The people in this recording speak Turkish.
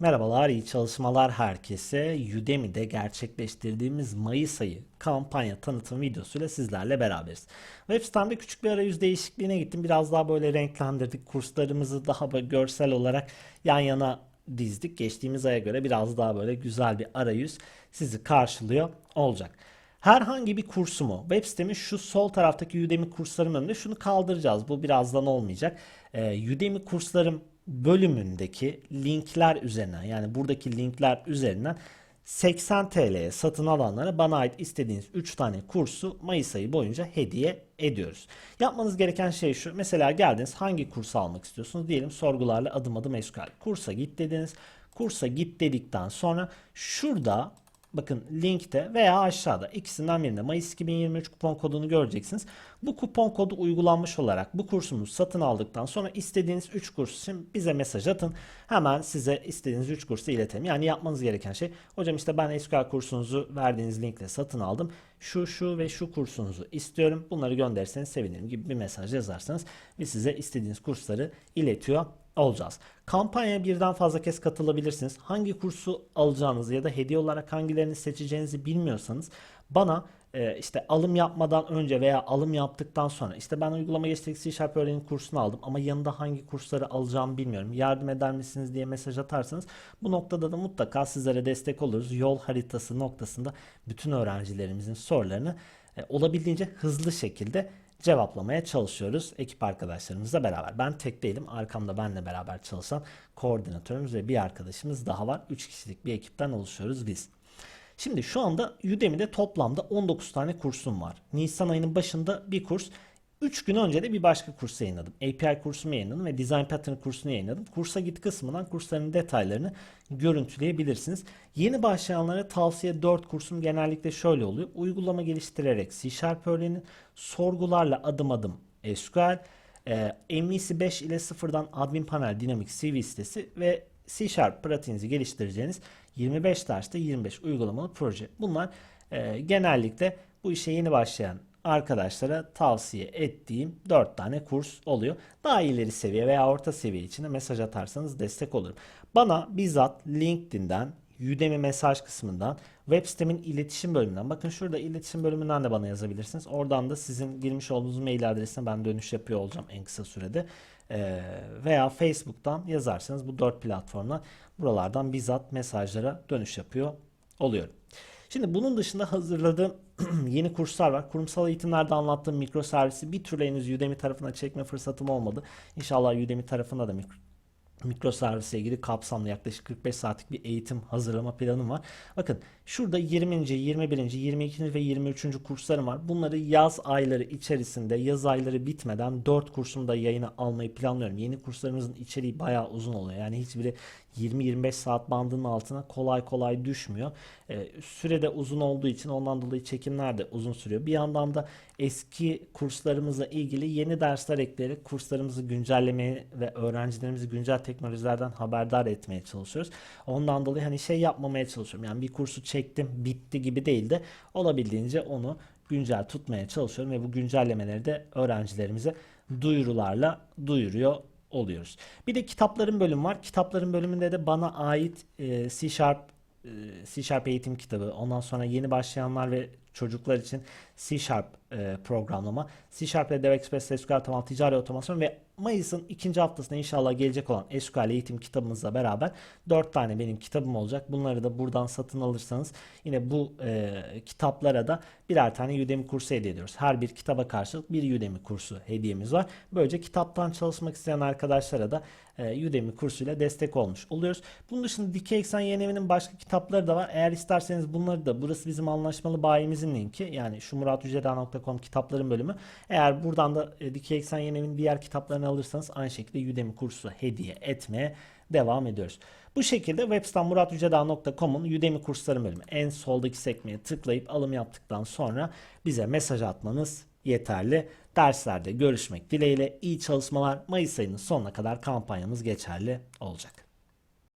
Merhabalar, iyi çalışmalar herkese. Udemy'de gerçekleştirdiğimiz Mayıs ayı kampanya tanıtım videosuyla sizlerle beraberiz. Web sitemde küçük bir arayüz değişikliğine gittim. Biraz daha böyle renklendirdik. Kurslarımızı daha böyle görsel olarak yan yana dizdik. Geçtiğimiz aya göre biraz daha böyle güzel bir arayüz sizi karşılıyor olacak. Herhangi bir kursumu, web sitemin şu sol taraftaki Udemy kurslarım önünde şunu kaldıracağız. Bu birazdan olmayacak. Ee, Udemy kurslarım bölümündeki linkler üzerinden yani buradaki linkler üzerinden 80 TL'ye satın alanlara bana ait istediğiniz 3 tane kursu Mayıs ayı boyunca hediye ediyoruz. Yapmanız gereken şey şu. Mesela geldiniz hangi kursu almak istiyorsunuz? Diyelim sorgularla adım adım SQL. Kursa git dediniz. Kursa git dedikten sonra şurada Bakın linkte veya aşağıda ikisinden birinde Mayıs 2023 kupon kodunu göreceksiniz. Bu kupon kodu uygulanmış olarak bu kursumuzu satın aldıktan sonra istediğiniz 3 kurs için bize mesaj atın. Hemen size istediğiniz 3 kursu iletelim. Yani yapmanız gereken şey hocam işte ben SQL kursunuzu verdiğiniz linkle satın aldım. Şu şu ve şu kursunuzu istiyorum. Bunları gönderirseniz sevinirim gibi bir mesaj yazarsanız biz size istediğiniz kursları iletiyor olacağız. Kampanyaya birden fazla kez katılabilirsiniz. Hangi kursu alacağınızı ya da hediye olarak hangilerini seçeceğinizi bilmiyorsanız bana e, işte alım yapmadan önce veya alım yaptıktan sonra işte ben uygulama geçtik C Sharp öğrenim kursunu aldım ama yanında hangi kursları alacağımı bilmiyorum. Yardım eder misiniz diye mesaj atarsanız bu noktada da mutlaka sizlere destek oluruz. Yol haritası noktasında bütün öğrencilerimizin sorularını e, olabildiğince hızlı şekilde cevaplamaya çalışıyoruz ekip arkadaşlarımızla beraber. Ben tek değilim. Arkamda benle beraber çalışan koordinatörümüz ve bir arkadaşımız daha var. 3 kişilik bir ekipten oluşuyoruz biz. Şimdi şu anda Udemy'de toplamda 19 tane kursum var. Nisan ayının başında bir kurs, 3 gün önce de bir başka kurs yayınladım. API kursumu yayınladım ve Design Pattern kursunu yayınladım. Kursa git kısmından kursların detaylarını görüntüleyebilirsiniz. Yeni başlayanlara tavsiye 4 kursum genellikle şöyle oluyor. Uygulama geliştirerek C Sharp öğrenin, sorgularla adım adım SQL, e, MVC 5 ile sıfırdan admin panel dinamik CV sitesi ve C Sharp pratiğinizi geliştireceğiniz 25 derste 25 uygulamalı proje. Bunlar e, genellikle bu işe yeni başlayan arkadaşlara tavsiye ettiğim 4 tane kurs oluyor. Daha ileri seviye veya orta seviye için de mesaj atarsanız destek olurum. Bana bizzat LinkedIn'den, Udemy mesaj kısmından, web sitemin iletişim bölümünden. Bakın şurada iletişim bölümünden de bana yazabilirsiniz. Oradan da sizin girmiş olduğunuz mail adresine ben dönüş yapıyor olacağım en kısa sürede. Ee, veya Facebook'tan yazarsanız bu dört platformla buralardan bizzat mesajlara dönüş yapıyor oluyorum. Şimdi bunun dışında hazırladığım yeni kurslar var. Kurumsal eğitimlerde anlattığım mikro servisi bir türlü henüz Udemy tarafına çekme fırsatım olmadı. İnşallah Udemy tarafında da mikro mikro servise ilgili kapsamlı yaklaşık 45 saatlik bir eğitim hazırlama planım var. Bakın şurada 20. 21. 22. ve 23. kurslarım var. Bunları yaz ayları içerisinde yaz ayları bitmeden 4 kursumda yayına almayı planlıyorum. Yeni kurslarımızın içeriği bayağı uzun oluyor. Yani hiçbiri 20-25 saat bandının altına kolay kolay düşmüyor. Ee, sürede uzun olduğu için ondan dolayı çekimler de uzun sürüyor. Bir yandan da eski kurslarımızla ilgili yeni dersler ekleyerek kurslarımızı güncellemeye ve öğrencilerimizi güncel teknolojilerden haberdar etmeye çalışıyoruz. Ondan dolayı hani şey yapmamaya çalışıyorum. Yani bir kursu çektim bitti gibi değil de olabildiğince onu güncel tutmaya çalışıyorum ve bu güncellemeleri de öğrencilerimize duyurularla duyuruyor oluyoruz. Bir de kitapların bölümü var. Kitapların bölümünde de bana ait e, C Sharp e, C Sharp eğitim kitabı, ondan sonra yeni başlayanlar ve çocuklar için C Sharp e, programlama, C Sharp ile DevExpress SQL tamam ticari otomasyon ve Mayıs'ın ikinci haftasında inşallah gelecek olan SQL eğitim kitabımızla beraber 4 tane benim kitabım olacak. Bunları da buradan satın alırsanız yine bu e, kitaplara da birer tane Udemy kursu hediye ediyoruz. Her bir kitaba karşılık bir Udemy kursu hediyemiz var. Böylece kitaptan çalışmak isteyen arkadaşlara da e, Udemy kursuyla destek olmuş oluyoruz. Bunun dışında Dikey Eksen Yeni başka kitapları da var. Eğer isterseniz bunları da burası bizim anlaşmalı bayimizin linki. Yani şu muratüceda.com kitapların bölümü. Eğer buradan da e, Dikey Eksen Yeni diğer kitaplarını alırsanız aynı şekilde Udemy kursu hediye etmeye devam ediyoruz. Bu şekilde web sitem muratüceda.com'un Udemy kursları bölümü en soldaki sekmeye tıklayıp alım yaptıktan sonra bize mesaj atmanız yeterli. Derslerde görüşmek dileğiyle iyi çalışmalar. Mayıs ayının sonuna kadar kampanyamız geçerli olacak.